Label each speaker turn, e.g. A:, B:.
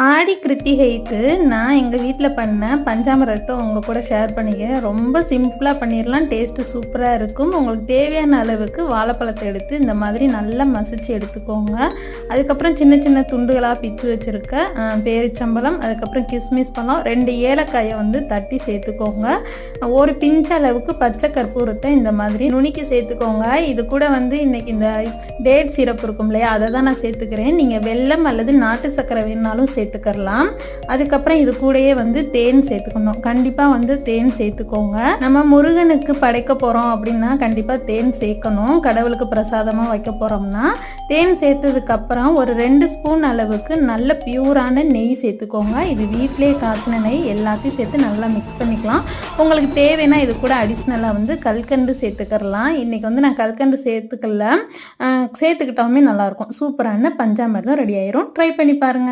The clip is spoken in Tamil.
A: ஆடி கிருத்திகைக்கு நான் எங்கள் வீட்டில் பண்ண பஞ்சாமிரத்தை உங்கள் கூட ஷேர் பண்ணிக்கிறேன் ரொம்ப சிம்பிளாக பண்ணிடலாம் டேஸ்ட்டு சூப்பராக இருக்கும். உங்களுக்கு தேவையான அளவுக்கு வாழைப்பழத்தை எடுத்து இந்த மாதிரி நல்லா மசிச்சு எடுத்துக்கோங்க. அதுக்கப்புறம் சின்ன சின்ன துண்டுகளாக பிச்சு வச்சுருக்க பேரிச்சம்பழம் அதுக்கப்புறம் கிஸ்மிஸ் பழம் ரெண்டு ஏலக்காயை வந்து தட்டி சேர்த்துக்கோங்க. ஒரு பிஞ்ச அளவுக்கு பச்சை கற்பூரத்தை இந்த மாதிரி நுணுக்கி சேர்த்துக்கோங்க. இது கூட வந்து இன்றைக்கி இந்த டேட் சிரப் இருக்கும் இல்லையா அதை தான் நான் சேர்த்துக்கிறேன். நீங்கள் வெல்லம் அல்லது நாட்டு சர்க்கரை வேணாலும் சேர்த்துக்கிறலாம். அதுக்கப்புறம் இது கூடயே வந்து தேன் சேர்த்துக்கணும். கண்டிப்பாக வந்து தேன் சேர்த்துக்கோங்க. நம்ம முருகனுக்கு படைக்க போகிறோம் அப்படின்னா கண்டிப்பாக தேன் சேர்க்கணும். கடவுளுக்கு பிரசாதமாக வைக்க போகிறோம்னா தேன் சேர்த்ததுக்கப்புறம் ஒரு ரெண்டு ஸ்பூன் அளவுக்கு நல்ல பியூரான நெய் சேர்த்துக்கோங்க. இது வீட்டிலே காய்ச்சின நெய் எல்லாத்தையும் சேர்த்து நல்லா மிக்ஸ் பண்ணிக்கலாம். உங்களுக்கு தேவைன்னா இது கூட அடிஷ்னலாக வந்து கல்கண்டு சேர்த்துக்கிறலாம். இன்றைக்கி வந்து நான் கல்கண்டு சேர்த்துக்கல. சேர்த்துக்கிட்டோமே நல்லாயிருக்கும் சூப்பரான பஞ்சாமிர்தம் ரெடி ஆயிரும். ட்ரை பண்ணி பாருங்கள்